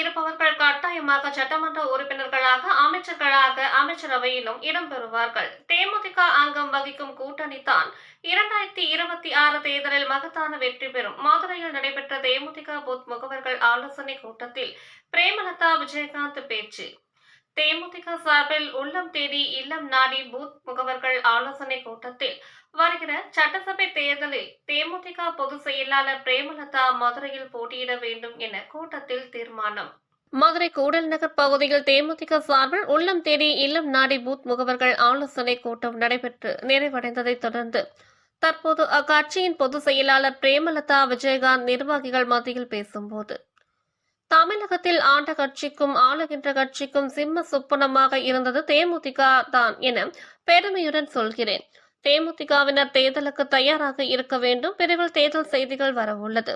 இருப்பவர்கள் கட்டாயமாக சட்டமன்ற உறுப்பினர்களாக அமைச்சர்களாக அமைச்சரவையிலும் இடம்பெறுவார்கள். தேமுதிக அங்கம் வகிக்கும் கூட்டணி தான். இரண்டாயிரத்தி இருபத்தி ஆறு தேர்தலில் மகத்தான வெற்றி பெறும். மதுரையில் நடைபெற்ற தேமுதிக பூத் முகவர்கள் ஆலோசனை கூட்டத்தில் பிரேமலதா விஜயகாந்த் பேச்சு. தேமுதிக சார்பில் உள்ளம் தேடி இல்லம் நாடி பூத் முகவர்கள் ஆலோசனை கூட்டத்தில் வருகிற சட்டசபை தேர்தலில் தேமுதிக பொதுச் செயலாளர் பிரேமலதா மதுரையில் போட்டியிட வேண்டும் என கூட்டத்தில் தீர்மானம். மதுரை கூடல் நகர் பகுதியில் தேமுதிக சார்பில் உள்ளம் தேடி இல்லம் நாடி பூத் முகவர்கள் ஆலோசனை கூட்டம் நடைபெற்று நிறைவடைந்ததைத் தொடர்ந்து தற்போது அக்கட்சியின் பொதுச் செயலாளர் பிரேமலதா விஜயகாந்த் நிர்வாகிகள் மத்தியில் பேசும்போது தமிழகத்தில் ஆண்ட கட்சிக்கும் ஆளுகின்ற கட்சிக்கும் சிம்ம சொப்பனமாக இருந்தது தேமுதிக தான் என பெருமையுடன் சொல்கிறேன். தேமுதிகவினர் தேர்தலுக்கு தயாராக இருக்க வேண்டும். விரைவில் தேர்தல் செய்திகள் வரவுள்ளது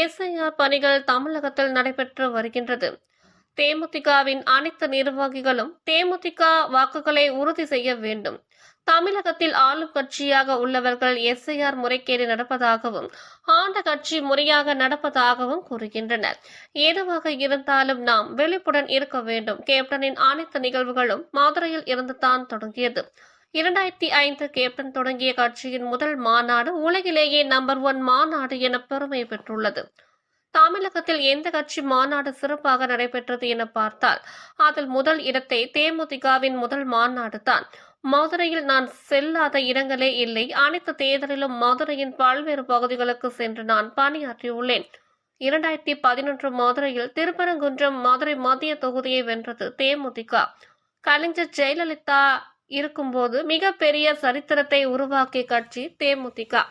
எஸ்ஐஆர் பணிகள் தமிழகத்தில் நடைபெற்று வருகின்றது. தேமுதிகவின் அனைத்து நிர்வாகிகளும் தேமுதிக வாக்குகளை உறுதி செய்ய வேண்டும். தமிழகத்தில் ஆளும் கட்சியாக உள்ளவர்கள் எஸ்ஐஆர் முறைகேடு நடப்பதாகவும் ஆண்ட கட்சி முறையாக நடப்பதாகவும் கூறுகின்றனர். எதுவாக இருந்தாலும் நாம் விழிப்புடன் இருக்க வேண்டும். கேப்டனின் அனைத்து நிகழ்வுகளும் மதுரையில் இருந்துதான் தொடங்கியது. இரண்டாயிரத்தி ஐந்து கேப்டன் தொடங்கிய கட்சியின் முதல் மாநாடு உலகிலேயே நம்பர் ஒன் மாநாடு என பெருமை பெற்றுள்ளது. தமிழகத்தில் எந்த கட்சி மாநாடு சிறப்பாக நடைபெற்றது என பார்த்தால் அதில் முதல் இடத்தை தேமுதிகவின் முதல் மாநாடு தான் மதுரையில் நான் செல்லாத இடங்களே இல்லை. அனைத்து தேர்தலிலும் மதுரையின் பல்வேறு பகுதிகளுக்கு சென்று நான் பணியாற்றியுள்ளேன். இரண்டாயிரத்தி பதினொன்று மதுரையில் திருப்பரங்குன்றம் மதுரை மத்திய தொகுதியை வென்றது தேமுதிக. கலைஞர் ஜெயலலிதா இருக்கும்போது மிகப்பெரிய சரித்திரத்தை உருவாக்கிய கட்சி தேமுதிக.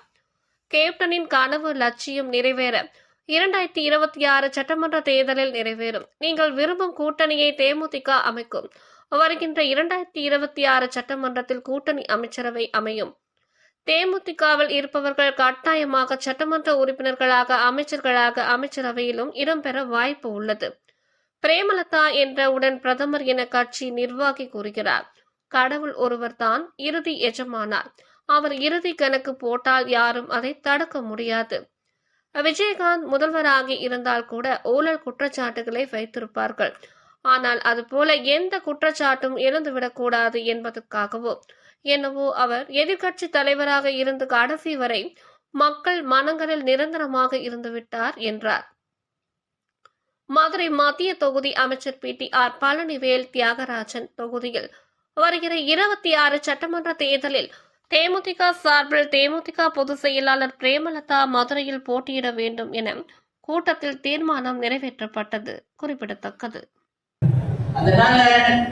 கேப்டனின் கனவு லட்சியம் நிறைவேற. இரண்டாயிரத்தி இருபத்தி ஆறு சட்டமன்ற தேர்தலில் நிறைவேறும். நீங்கள் விரும்பும் கூட்டணியை தேமுதிக அமைக்கும். வருகின்ற இரண்டாயிரத்தி இருபத்தி ஆறு சட்டமன்றத்தில் கூட்டணி அமைச்சரவை அமையும். தேமுதிகவில் இருப்பவர்கள் கட்டாயமாக சட்டமன்ற உறுப்பினர்களாக அமைச்சர்களாக அமைச்சரவையிலும் இடம்பெற வாய்ப்பு உள்ளது. பிரேமலதா என்றவுடன் பிரதமர் என கட்சி நிர்வாகி கூறுகிறார். கடவுள் ஒருவர்தான் இறுதி எஜமானார். அவர் இறுதி கணக்கு போட்டால் யாரும் அதை தடுக்க முடியாது. விஜயகாந்த் முதல்வராகி இருந்தால் கூட ஊழல் குற்றச்சாட்டுகளை வைத்திருப்பார்கள். ஆனால் அதுபோல எந்த குற்றச்சாட்டும் எழுந்துவிடக்கூடாது என்பதற்காகவோ. என்னவோ அவர் எதிர்க்கட்சி தலைவராக இருந்து கடைசி வரை மக்கள் மனங்களில் நிரந்தரமாக இருந்துவிட்டார் என்றார். மதுரை மத்திய தொகுதி அமைச்சர் P. T. R. Palanivel Thiagarajan தொகுதியில் வருகிற இருபத்தி ஆறு சட்டமன்ற தேர்தலில் தேமுதிக சார்பில் தேமுதிக பொதுச் செயலாளர் பிரேமலதா மதுரையில் போட்டியிட வேண்டும் என கூட்டத்தில் தீர்மானம் நிறைவேற்றப்பட்டது குறிப்பிடத்தக்கது. அதனால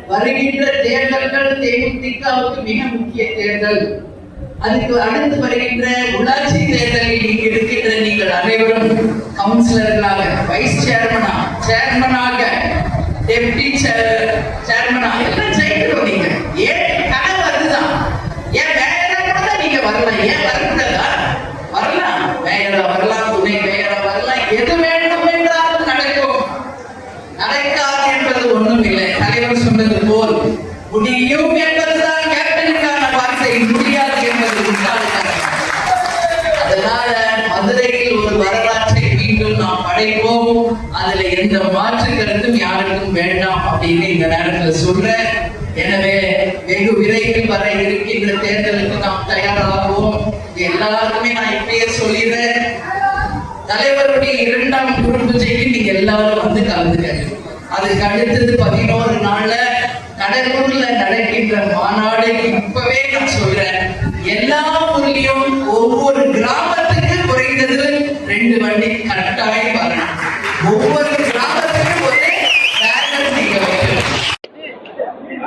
வருகின்ற தேர்தல்கள் தேமுதிகவுக்கு மிக முக்கிய தேர்தல். அதுக்கு அடுத்து வருகின்ற உள்ளாட்சி தேர்தலில் இங்கு இருக்கின்ற நீங்கள் அனைவரும் கவுன்சிலர்களாக வைஸ் சேர்மனா சேர்மனாக டெப்டி சேர்மனாக எல்லாம் ஜெயிக்கணும் நீங்க ஏன் கனவு அதுதான் ஏன் மேயரா கூட தான் நீங்க வரலாம் ஏன் வரக்கூடாதா வரலாம் மேயரா வரலாம் துணை மேயரா வரலாம் எது வேண்டும் என்றாலும் நடக்கும் நடக்காது என்பது ஒண்ணும் இல்லை தலைவர் சொன்னது போல் முடியும் என்பதுதான் கேப்டனுக்கான வார்த்தை முடியாது என்பது அதனால மதுரையில் ஒரு வரலாற்றை மீண்டும் நாம் படைப்போம். அதுல எந்த மாற்று கருத்தும் யாருக்கும் வேண்டாம் அப்படின்னு இந்த நேரத்துல சொல்றேன். எனவே வெகு விரைவில் வர இருக்கின்ற தேர்தலுக்கு நாம் தயாராகுவோம். எல்லாருக்குமே நான் இப்பயே சொல்லிடுறேன். தலைவருடைய இரண்டாம் குரு பூஜைக்கு நீங்க எல்லாரும் வந்து கலந்துக்க அதுக்கு அடுத்தது பதினோரு நாள்ல கடலூர்ல நடக்கின்ற மாநாடு இப்பவே நான் சொல்றேன். எல்லா ஊர்லயும் ஒவ்வொரு கிராமத்துக்கு குறைந்தது ரெண்டு வண்டி கட்டாயம் வரணும். ஒவ்வொரு கிராமத்துக்கும் ஒரே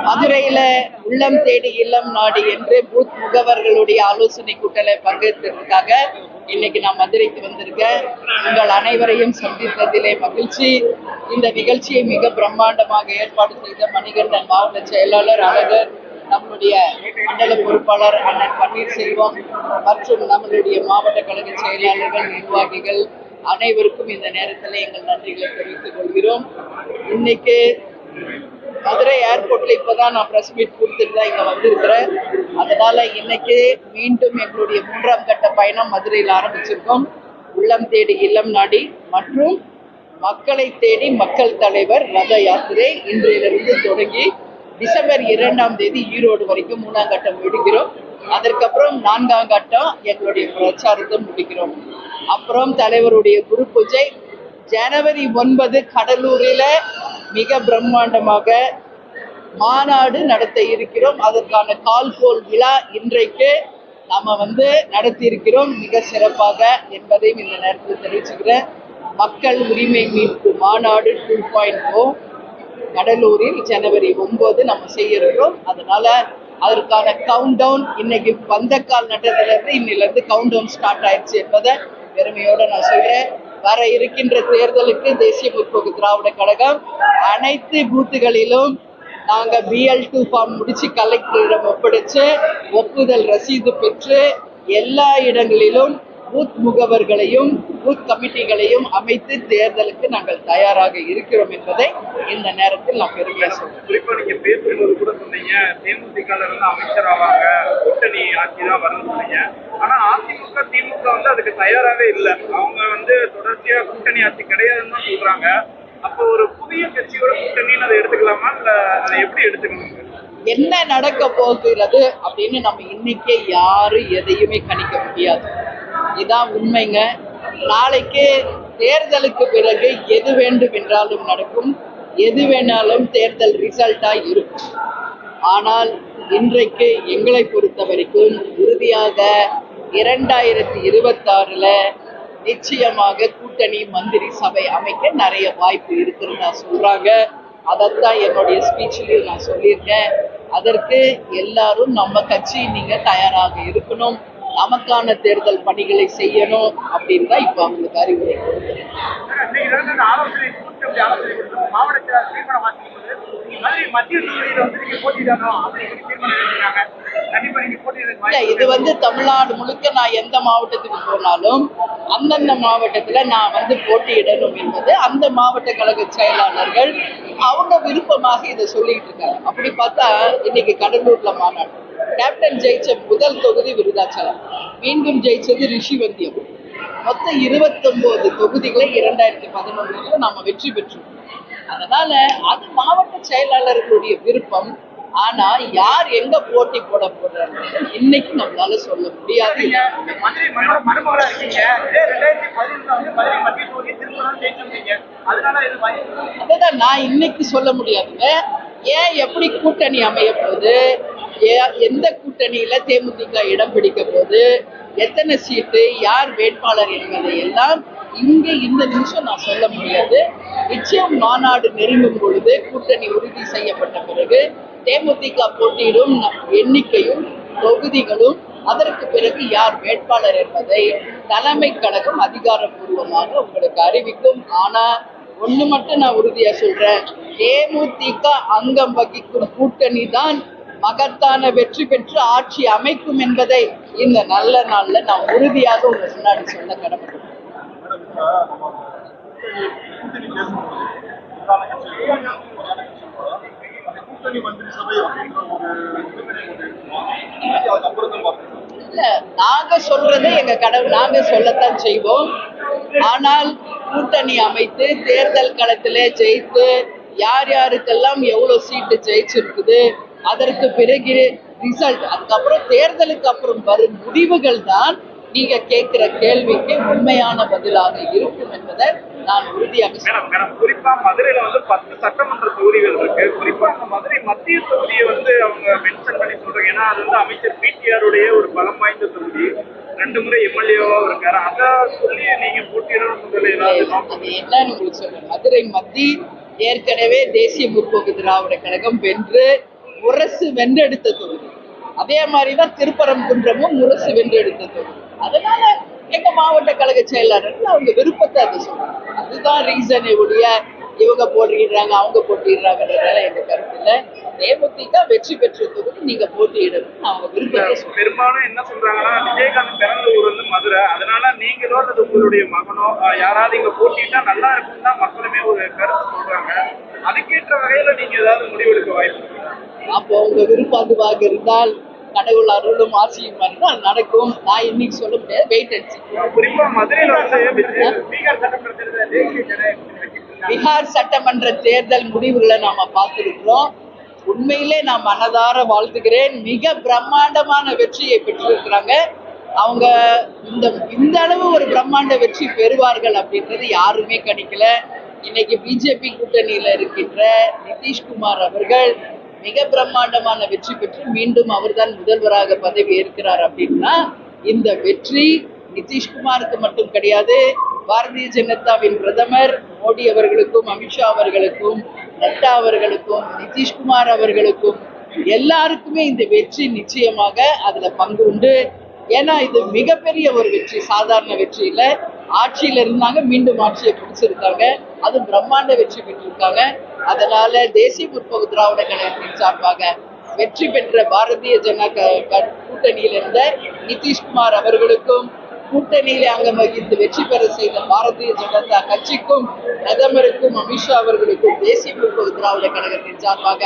மதுரையில உள்ளம் தேடி இல்லம் நாடு என்று பூத் முகவர்களுடைய ஆலோசனை கூட்டலை பங்கேற்றதுக்காக இன்னைக்கு நான் மதுரைக்கு வந்திருக்கேன். உங்கள் அனைவரையும் சந்தித்ததிலே மகிழ்ச்சி. இந்த நிகழ்ச்சியை மிக பிரம்மாண்டமாக ஏற்பாடு செய்த மணிகண்டன் மாவட்ட செயலாளர் அழகர் நம்முடைய மண்டல பொறுப்பாளர் அண்ணன் பன்னீர்செல்வம் மற்றும் நம்மளுடைய மாவட்ட கழக செயலாளர்கள் நிர்வாகிகள் அனைவருக்கும் இந்த நேரத்தில் எங்கள் நன்றிகளை தெரிவித்துக் கொள்கிறோம். இன்னைக்கு மதுரை ஏர்போர்ட்ல இப்பதான் நான் பிரஸ் மீட் கொடுத்துட்டு தான் இங்க வந்திருக்கிறேன். அதனால இன்னைக்கு மீண்டும் எங்களுடைய மூன்றாம் கட்ட பயணம் மதுரையில் ஆரம்பிச்சிருக்கோம். உள்ளம் தேடி இல்லம் நாடி மற்றும் மக்களை தேடி மக்கள் தலைவர் ரத யாத்திரை இன்றையிலிருந்து தொடங்கி டிசம்பர் இரண்டாம் தேதி ஈரோடு வரைக்கும் மூணாம் கட்டம் முடிக்கிறோம். அதற்கப்புறம் நான்காம் கட்டம் எங்களுடைய பிரச்சாரத்தை முடிக்கிறோம். அப்புறம் தலைவருடைய குரு பூஜை ஜனவரி ஒன்பது கடலூரில் மிக பிரம்மாண்டமாக மாநாடு நடத்த இருக்கிறோம். அதற்கான கால்கோல் விழா இன்றைக்கு நாம வந்து நடத்தி இருக்கிறோம். மிக சிறப்பாக என்பதையும் இந்த நேரத்தில் தெரிவிச்சுக்கிறேன். மக்கள் உரிமை மீட்பு மாநாடு டூ பாயிண்ட் ஓ கடலூரில் ஜனவரி ஒன்பது நம்ம செய்ய அதனால அதற்கான கவுண்ட் டவுன் இன்னைக்கு பந்தக்கால் நட்டதுல இருந்து கவுண்ட் டவுன் ஸ்டார்ட் ஆயிடுச்சு என்பதை பெருமையோட நான் சொல்றேன். வர இருக்கின்ற தேர்தலுக்கு தேசிய முற்போக்கு திராவிட கழகம் அனைத்து பூத்துகளிலும் நாங்க பிஎல் டூ ஃபார்ம் முடிச்சு கலெக்டரிடம் ஒப்படைச்சு ஒப்புதல் ரசீது பெற்று எல்லா இடங்களிலும் பூத் முகவர்களையும் பூத் கமிட்டிகளையும் அமைத்து தேர்தலுக்கு நாங்கள் தயாராக இருக்கிறோம் என்பதை இந்த நேரத்தில் நான் பெருமையா சொல்றேன் குறிப்பா நீங்க பேசும்போது கூட சொன்னீங்க தேமுதிக அமைச்சர் ஆவாங்க கூட்டணி ஆட்சி தான் வரும்னு சொன்னீங்க. ஆனா திமுக வந்து அதுக்கு தயாராகவே இல்லை. அவங்க வந்து தொடர்ச்சியா கூட்டணி ஆட்சி கிடையாதுன்னு தான் சொல்றாங்க. அப்போ ஒரு புதிய கட்சியோட கூட்டணின்னு அதை எடுத்துக்கலாமா? இல்ல அதை எப்படி எடுத்துக்கணும்? என்ன நடக்க போகிறது அப்படின்னு நம்ம இன்னைக்கே யாரும் எதையுமே கணிக்க முடியாது. இதான் உண்மைங்க. நாளைக்கு தேர்தலுக்கு பிறகு எது வேண்டும் என்றாலும் நடக்கும். எது வேணாலும் தேர்தல் ரிசல்ட்டா இருக்கும். ஆனால் இன்றைக்கு எங்களை பொறுத்த வரைக்கும் உறுதியாக இரண்டாயிரத்தி இருபத்தாறுல நிச்சயமாக கூட்டணி மந்திரி சபை அமைக்க நிறைய வாய்ப்பு இருக்குன்னு நான் சொல்றாங்க. அதைத்தான் என்னுடைய ஸ்பீச்சிலையும் நான் சொல்லியிருக்கேன். அதற்கு எல்லாரும் நம்ம கட்சி நீங்க தயாராக இருக்கணும். நமக்கான தேர்தல் பணிகளை செய்யணும் அப்படின்னு தான் இப்போ அவங்களுக்கு அறிவுரை. இது வந்து தமிழ்நாடு முழுக்க நான் எந்த மாவட்டத்துக்கு போனாலும் அந்தந்த மாவட்டத்துல நான் வந்து போட்டியிடணும் என்பது அந்த மாவட்ட கழக செயலாளர்கள் அவங்க விருப்பமாக இதை சொல்லிட்டு இருக்காங்க. அப்படி பார்த்தா இன்னைக்கு கடலூர்ல மாநாடு. கேப்டன் ஜெயிச்ச முதல் தொகுதி விருதாச்சலம். மீண்டும் ஜெயிச்சது ரிஷிவந்தியம். மொத்தம் இருபத்தொன்பது தொகுதிகளை இரண்டாயிரத்தி பதினொன்றுல நாம வெற்றி பெற்றோம். அதனால அது மாவட்ட செயலாளர்களுடைய விருப்பம். ஆனா யார் எங்க போட்டி போட போறாங்க இன்னைக்கு நம்மளால சொல்ல முடியாது. அதுதான் நான் இன்னைக்கு சொல்ல முடியாதுங்க. ஏன் எப்படி கூட்டணி அமைய போகுது? எந்த கூட்டணியில தேமுதிக இடம் பிடிக்க போது எத்தனை சீட்டு? யார் வேட்பாளர் என்பதை எல்லாம் இங்கே இந்த நிமிஷம் நான் சொல்ல முடியாது. நிச்சயம் மாநாடு நெருங்கும் பொழுது கூட்டணி உறுதி செய்யப்பட்ட பிறகு தேமுதிக போட்டியிடும் எண்ணிக்கையும் தொகுதிகளும் அதற்கு பிறகு யார் வேட்பாளர் என்பதை தலைமை கழகம் அதிகாரப்பூர்வமாக உங்களுக்கு அறிவிக்கும். ஆனா ஒண்ணு மட்டும் நான் உறுதியா சொல்றேன். தேமுதிக அங்கம் வகிக்கும் கூட்டணி தான் மகத்தான வெற்றி பெற்று ஆட்சி அமைக்கும் என்பதை இந்த நல்ல நாள்ல நான் உறுதியாக உங்க முன்னாடி சொல்ல கடமைப்பட்டேன். இல்ல நாங்க சொல்றதே எங்க கடவுள் நாங்க சொல்லத்தான் செய்வோம். ஆனால் கூட்டணி அமைத்து தேர்தல் களத்திலே ஜெயித்து யார் யாருக்கெல்லாம் எவ்வளவு சீட்டு ஜெயிச்சிருக்குது அதற்கு பிறகு ரிசல்ட் அதுக்கப்புறம் தேர்தலுக்கு அப்புறம் வரும் முடிவுகள் தான் நீங்க கேட்கிற கேள்விக்கு உண்மையான பதிலாக இருக்கும் என்பதை நான் உறுதியாக குறிப்பா மதுரையில வந்து பத்து சட்டமன்ற தொகுதிகள் இருக்கு. குறிப்பா அந்த மதுரை மத்திய தொகுதியை வந்து அவங்க மென்ஷன் பண்ணி சொல்றாங்க. ஏன்னா அது வந்து அமைச்சர் பிடிஆர் உடைய ஒரு பலம் வாய்ந்த தொகுதி. ரெண்டு முறை எம்எல்ஏவா இருக்காரு. அத சொல்லி நீங்க போட்டியிடணும் என்னன்னு உங்களுக்கு சொல்றேன். மதுரை மத்தி ஏற்கனவே தேசிய முற்போக்கு திராவிட கழகம் வென்று முரசு வென்றெடுத்த தொகுதி. அதே மாதிரிதான் திருப்பரங்குன்றமும் முரசு வென்றெடுத்த தொகுதி. அதனால எங்க மாவட்ட கழக செயலாளர்கள் அவங்க விருப்பத்தை அதை சொல்றாங்க. அதுதான் ரீசன் ஒழிய இவங்க போட்டிடுறாங்க அவங்க போட்டிடுறாங்கன்றதால எங்க கருத்து இல்ல தேமுதிக வெற்றி பெற்ற தொகுதி நீங்க போட்டியிடணும் அவங்க விருப்பத்தை சொல்றாங்க பெரும்பாலும் என்ன சொல்றாங்கன்னா விஜயகாந்த் பிறந்த ஊர் வந்து மதுரை. அதனால நீங்களோ அல்லது உங்களுடைய மகனோ யாராவது இங்க போட்டிட்டா நல்லா இருக்கும்னு தான் மக்களுமே ஒரு கருத்து சொல்றாங்க. அதுக்கேற்ற வகையில நீங்க ஏதாவது முடிவெடுக்க வாய்ப்பு? அப்போ உங்க விருப்பம் அதுவாக இருந்தால் கடவுள் அருளும் ஆசியும் இருந்தால் நடக்கும். நான் இன்னைக்கு சொல்ல முடியாது வெயிட் அடிச்சு குறிப்பா மதுரையில வந்து பீகார் சட்டமன்ற பீகார் சட்டமன்ற தேர்தல் முடிவுகளை நாம பார்த்திருக்கிறோம். உண்மையிலே நான் மனதார வாழ்த்துகிறேன். மிக பிரம்மாண்டமான வெற்றியை பெற்றிருக்கிறாங்க. அவங்க இந்த இந்த அளவு ஒரு பிரம்மாண்ட வெற்றி பெறுவார்கள் அப்படின்றது யாருமே கணிக்கல. இன்னைக்கு பிஜேபி கூட்டணியில இருக்கின்ற நிதிஷ்குமார் அவர்கள் மிக பிரம்மாண்டமான வெற்றி பெற்று மீண்டும் அவர்தான் முதல்வராக பதவி ஏற்கிறார் அப்படின்னா இந்த வெற்றி நிதிஷ்குமாருக்கு மட்டும் கிடையாது பாரதிய ஜனதாவின் பிரதமர் மோடி அவர்களுக்கும் அமித்ஷா அவர்களுக்கும் நட்டா அவர்களுக்கும் நிதிஷ்குமார் அவர்களுக்கும் எல்லாருக்குமே இந்த வெற்றி நிச்சயமாக அதுல பங்கு உண்டு. ஏன்னா இது மிகப்பெரிய ஒரு வெற்றி சாதாரண வெற்றி இல்ல. ஆட்சியில இருந்தாங்க மீண்டும் ஆட்சியை பிடிச்சிருக்காங்க அது பிரம்மாண்ட வெற்றி பெற்றிருக்காங்க. அதனால தேசிய முற்போக்கு திராவிட கழகத்தின் சார்பாக வெற்றி பெற்ற பாரதிய ஜனதா கூட்டணியில் இருந்த நிதிஷ்குமார் அவர்களுக்கும் கூட்டணியிலே அங்கம் வகித்து வெற்றி பெற செய்த பாரதிய ஜனதா கட்சிக்கும் பிரதமருக்கும் அமித்ஷா அவர்களுக்கும் தேசிய முற்போக்கு திராவிட கழகத்தின் சார்பாக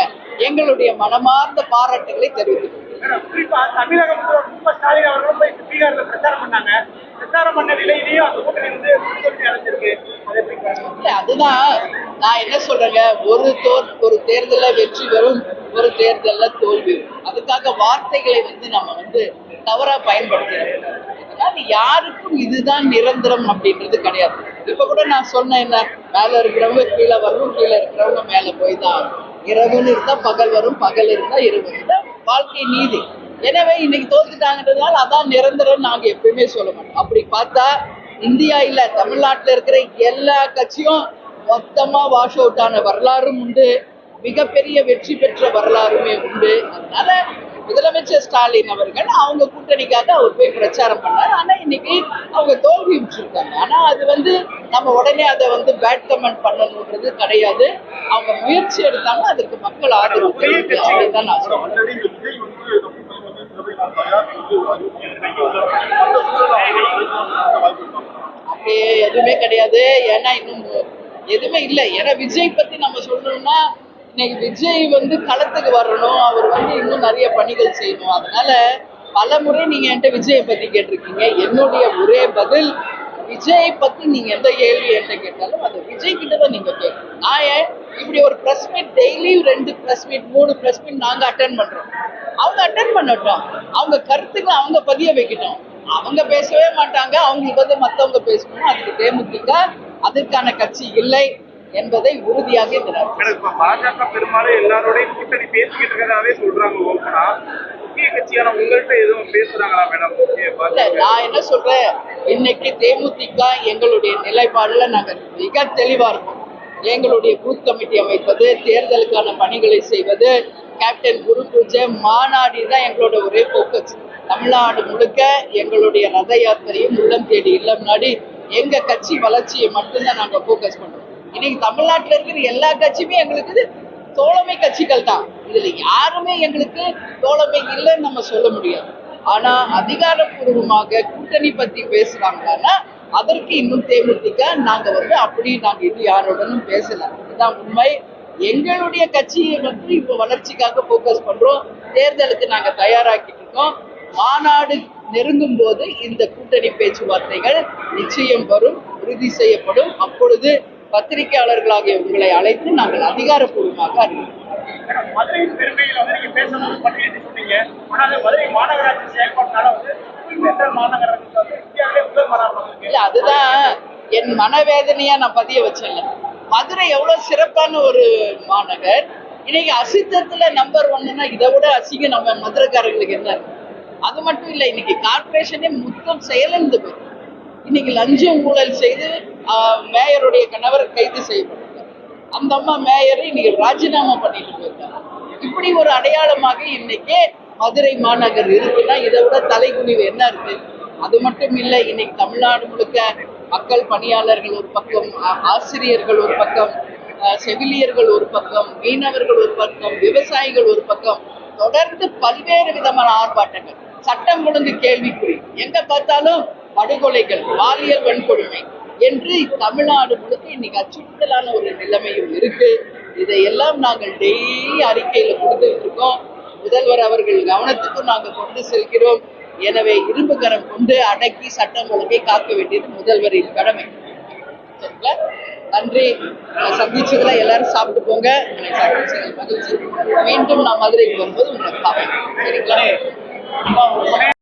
எங்களுடைய மனமார்ந்த பாராட்டுகளை தெரிவித்துக் மேடம், குறிப்பா தமிழகம் முதல்வர் ஸ்டாலின் அவர்களும் போய் பீகார்ல பிரச்சாரம் பண்ணாங்க. பிரச்சாரம் பண்ண நிலையிலேயும் அந்த கூட்டணி வந்து தோல்வி அடைஞ்சிருக்கு. அதை எப்படி பாருங்க? இல்ல அதுதான் நான் என்ன சொல்றேங்க? ஒரு தோற் ஒரு தேர்தல்ல வெற்றி வரும் ஒரு தேர்தல்ல தோல்வி அதுக்காக வார்த்தைகளை வந்து நம்ம வந்து தவறா பயன்படுத்துறோம் அது யாருக்கும் இதுதான் நிரந்தரம் அப்படின்றது கிடையாது. இப்ப கூட நான் சொன்னேன் என்ன மேல இருக்கிறவங்க கீழே வரணும் கீழே இருக்கிறவங்க மேல போய் தான் இரவுன்னு இருந்தா பகல் வரும் பகல் இருந்தா இரவு. இருந்தா வாழ்க்கை நீதி. எனவே இன்னைக்கு தோத்துட்டாங்கன்றதுனால அதான் நிரந்தரம் நாங்க எப்பயுமே சொல்ல மாட்டோம். அப்படி பார்த்தா இந்தியா இல்ல தமிழ்நாட்டுல இருக்கிற எல்லா கட்சியும் மொத்தமா வாஷ் அவுட் ஆன வரலாறும் உண்டு. மிகப்பெரிய வெற்றி பெற்ற வரலாறுமே உண்டு. அதனால முதலமைச்சர் ஸ்டாலின் அவர்கள் அவங்க கூட்டணிக்காக அவர் போய் பிரச்சாரம் பண்ணார். ஆனா இன்னைக்கு அவங்க தோல்வி விட்டுருக்காங்க ஆனா அது வந்து நம்ம உடனே அதை வந்து பேட் கமெண்ட் பண்ணணுன்றது கிடையாது. அவங்க முயற்சி எடுத்தாங்க அதற்கு மக்கள் ஆதரவு அப்படின்னு தான் நான் அப்படியே எதுவுமே கிடையாது. ஏன்னா இன்னும் எதுவுமே இல்லை. ஏன்னா விஜய் பத்தி நம்ம சொல்லணும்னா இன்னைக்கு விஜய் வந்து களத்துக்கு வரணும். அவர் வந்து இன்னும் நிறைய பணிகள் செய்யணும். அதனால பல முறை நீங்க என்கிட்ட விஜயை பத்தி கேட்டிருக்கீங்க. என்னுடைய ஒரே பதில் விஜய் பத்தி நீங்க எந்த கேள்வி என்கிட்ட கேட்டாலும் அது விஜய் கிட்ட தான் நீங்க கேட்கணும். நான் ஏன் இப்படி ஒரு ப்ரெஸ் மீட் டெய்லியும் ரெண்டு ப்ரெஸ் மீட் மூணு ப்ரெஸ் மீட் நாங்க அட்டன் பண்றோம். அவங்க அட்டன் பண்ணட்டும். அவங்க கருத்துக்களை அவங்க பதிய வைக்கட்டும். அவங்க பேசவே மாட்டாங்க. அவங்களுக்கு வந்து மத்தவங்க பேசணும். அதுக்கு தேமுதிக அதற்கான கட்சி இல்லை. என்பதை உறுதியாக பாஜக பெரும்பாலும் எல்லாரோடையும் கூட்டணி பேசிக்கிட்டு இருக்கிறதாவே சொல்றாங்க ஓப்பனா முக்கிய கட்சியான உங்கள்கிட்ட எதுவும் பேசுறாங்களா மேடம்? நான் என்ன சொல்றேன்? இன்னைக்கு தேமுதிக எங்களுடைய நிலைப்பாடுல நாங்க மிக தெளிவா இருக்கோம். எங்களுடைய பூத் கமிட்டி அமைப்பது தேர்தலுக்கான பணிகளை செய்வது கேப்டன் குரு பூஜை மாநாடு தான் எங்களோட ஒரே போக்கஸ் தமிழ்நாடு முழுக்க எங்களுடைய ரத யாத்திரையும் உள்ளம் தேடி இல்லம் நாடி எங்க கட்சி வளர்ச்சியை மட்டும்தான் நாங்க போக்கஸ் பண்றோம். இன்னைக்கு தமிழ்நாட்டில் இருக்கிற எல்லா கட்சியுமே எங்களுக்கு தோழமை கட்சிகள் தான். இதுல யாருமே எங்களுக்கு தோழமை இல்லைன்னு நம்ம சொல்ல முடியாது. ஆனா அதிகாரப்பூர்வமாக கூட்டணி பத்தி பேசுறாங்கன்னா அதற்கு இன்னும் தேமுதிக நாங்க வந்து அப்படி நாங்க இன்னும் யாருடனும் பேசல. இதுதான் உண்மை. எங்களுடைய கட்சியை வந்து இப்போ வளர்ச்சிக்காக ஃபோக்கஸ் பண்றோம். தேர்தலுக்கு நாங்க தயாராக்கிட்டு இருக்கோம். மாநாடு நெருங்கும் போது இந்த கூட்டணி பேச்சுவார்த்தைகள் நிச்சயம் வரும் உறுதி செய்யப்படும். அப்பொழுது பத்திரிகையாளர்களாகிய உங்களை அழைத்து நாங்கள் அதிகாரப்பூர்வமாக அறிவிப்போம் மேடம், மதுரையின் பெருமையில வந்து நீங்க பேசணும்னு பட்டியலிட்டு சொன்னீங்க. ஆனா அது மதுரை மாநகராட்சி செயல்பாட்டினால வந்து புல்வெட்டல் மாநகராட்சி வந்து இந்தியாவிலே முதல் மாநகரம் இல்ல அதுதான் என் மனவேதனையா நான் பதிய வச்சேன்ல மதுரை எவ்வளவு சிறப்பான ஒரு மாநகர். இன்னைக்கு அசித்தத்துல நம்பர் ஒன்னுனா இதை விட அசிங்கம் நம்ம மதுரைக்காரங்களுக்கு என்ன? அது மட்டும் இல்ல இன்னைக்கு கார்பரேஷனே மொத்தம் செயலிழந்து போயிருக்கு. இன்னைக்கு லஞ்ச ஊழல் செய்து ஆஹ், மேயருடைய கணவர் கைது செய்யப்பட்டிருக்கார் அந்த அம்மா மேயரை இன்னைக்கு ராஜினாமா பண்ணிட்டு போயிருக்காங்க. இப்படி ஒரு அடையாளமாக இன்னைக்கு மதுரை மாநகர் இருக்குன்னா இதை விட தலைகுனிவு என்ன இருக்கு? அது மட்டும் இல்லை இன்னைக்கு தமிழ்நாடு முழுக்க மக்கள் பணியாளர்கள் ஒரு பக்கம் ஆசிரியர்கள் ஒரு பக்கம் ஆஹ், செவிலியர்கள் ஒரு பக்கம் மீனவர்கள் ஒரு பக்கம் விவசாயிகள் ஒரு பக்கம் தொடர்ந்து பல்வேறு விதமான ஆர்ப்பாட்டங்கள். சட்டம் ஒழுங்கு கேள்விக்குறி. எங்க பார்த்தாலும் படுகொலைகள் பாலியல் வன்கொடுமை என்று தமிழ்நாடு முழுக்க இன்னைக்கு அச்சுறுத்தலான ஒரு நிலைமையும் இருக்கு. இதையெல்லாம் நாங்கள் டெய்லி அறிக்கையில கொடுத்துட்டு இருக்கோம் முதல்வர் அவர்கள் கவனத்துக்கும் நாங்கள் கொண்டு செல்கிறோம். எனவே இரும்பு கரம் கொண்டு அடக்கி சட்டம் ஒழுங்கை காக்க வேண்டியது முதல்வரின் கடமை. சரிங்களா? நன்றி. சந்திச்சதுல எல்லாரும் சாப்பிட்டு போங்க. மகிழ்ச்சி. மீண்டும் நான் மதுரைக்கு வரும்போது உங்களை பார்ப்பேன். சரிங்களா?